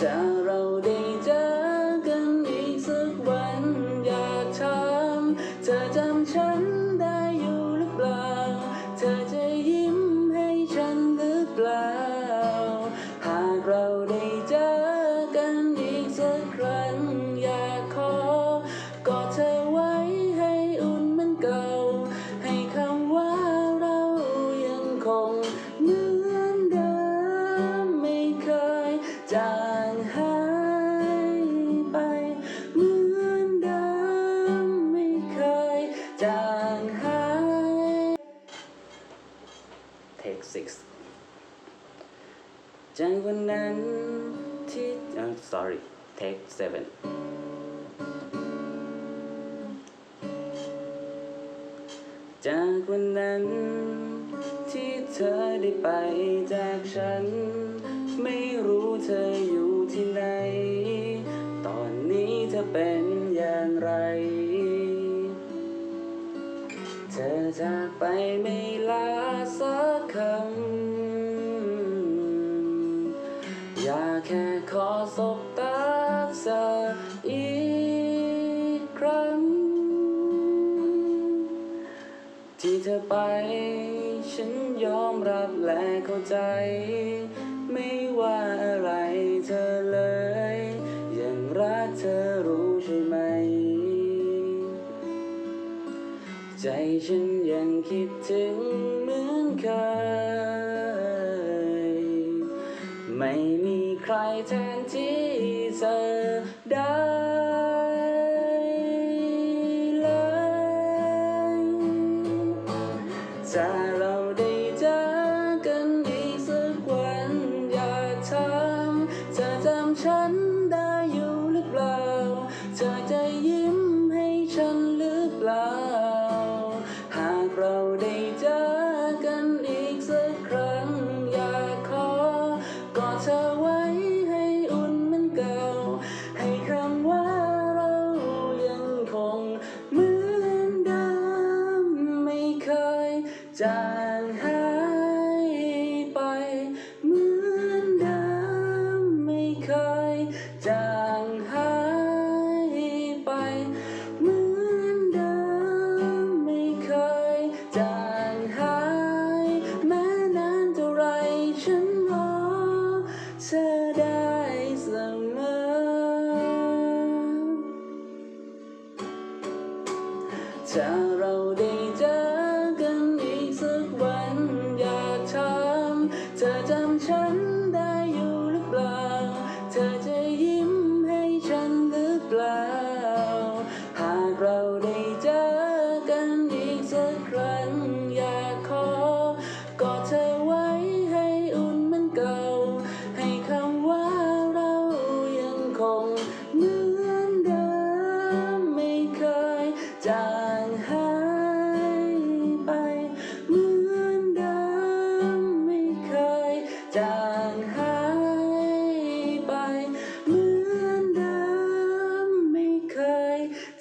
ถ้าเราได้เจอกันอีกสักวันอยากถามเธอจำฉันได้อยู่หรือเปล่า เธอจะยิ้มให้ฉันหรือเปล่า จากวันนั้นที่ I'm sorry take 7 จากวันนั้นที่เธอได้ไปจากฉัน ไม่รู้เธออยู่ที่ไหน ตอนนี้เธอเป็นอย่างไรเธอจากไปไม่ลา แค่ขอสบตาเธออีกครั้ง ที่เธอไป ฉันยอมรับและเข้าใจ ไม่ว่าอะไรเธอเลย ยังรักเธอรู้ใช่ไหม ใจฉันยังคิดถึงเหมือนเคย จะได้เลยถ้าเราได้เจอกันอีกสักวัน อยากถาทำจะจำฉัน จางหายไปเหมือนเดิมไม่เคยจางหายไปเหมือนเดิมไม่เคยจางหายแม้นานเท่าไรฉันรอเธอได้เสมอถ้าเราได้ จ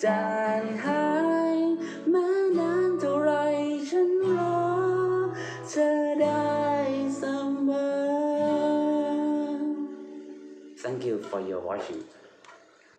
จางหายแม้นานเท่าไรฉันรอเธอได้เสมอ Thank you for your watching